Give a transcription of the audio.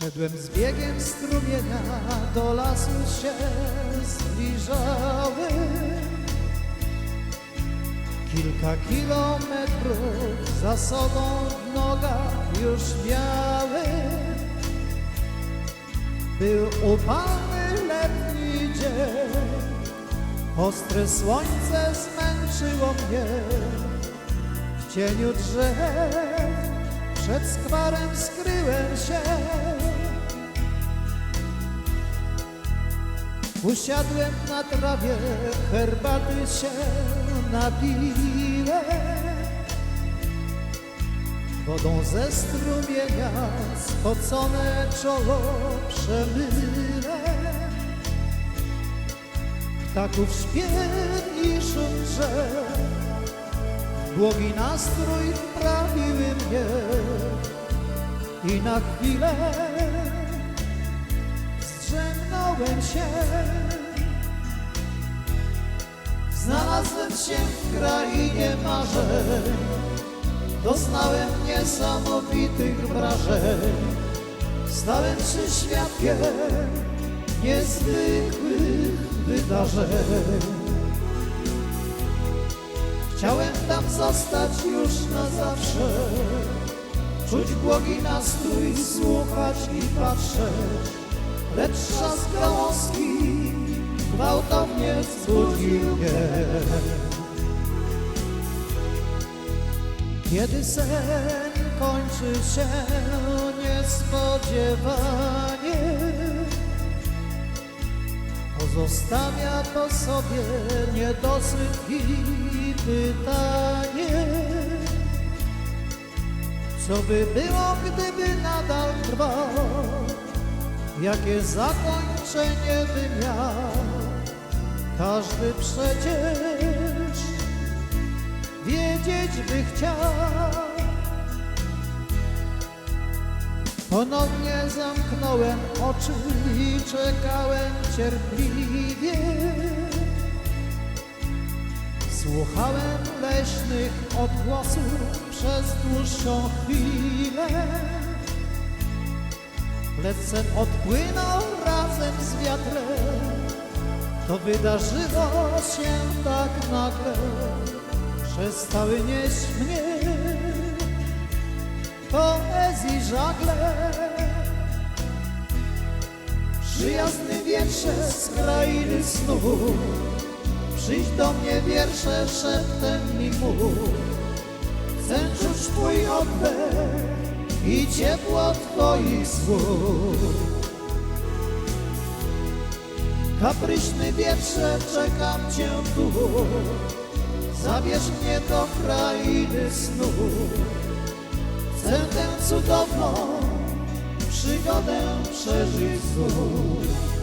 Szedłem z biegiem strumienia, do lasu się zbliżały. Kilka kilometrów za sobą w nogach już miały. Był upalny letni dzień, ostre słońce zmęczyło mnie. W cieniu drzew przed skwarem skryłem się. Usiadłem na trawie, herbaty się napiłem. Wodą ze strumienia spocone czoło przemyłem. Ptaków śpiew i szum drzew Błogi nastrój wprawiły mnie i na chwilę zdrzemnąłem się. Znalazłem się w krainie marzeń, doznałem niesamowitych wrażeń. Stałem się świadkiem niezwykłych wydarzeń. Chciałem tam zostać już na zawsze Czuć błogi nastrój, słuchać i patrzeć Lecz trzask gałązki gwałtownie zbudził mnie. Kiedy sen kończy się niespodziewanie Pozostawia po sobie niedosyt i pytanie Co by było, gdyby nadal trwał Jakie zakończenie by miał Każdy przecież wiedzieć by chciał Ponownie zamknąłem oczy i czekałem cierpliwie. Słuchałem leśnych odgłosów przez dłuższą chwilę. Lecem odpłynął razem z wiatrem. To wydarzyło się tak nagle, przestały nieść mnie poezji żagle. Przyjazny wiersze z krainy snu, przyjdź do mnie wiersze szeptem mi mów. Chcę czuć Twój oddech i ciepło Twoich słów. Kapryśny wietrze, czekam Cię tu, zabierz mnie do krainy snu. Chcę tę cudowną przygodę przeżyć znów.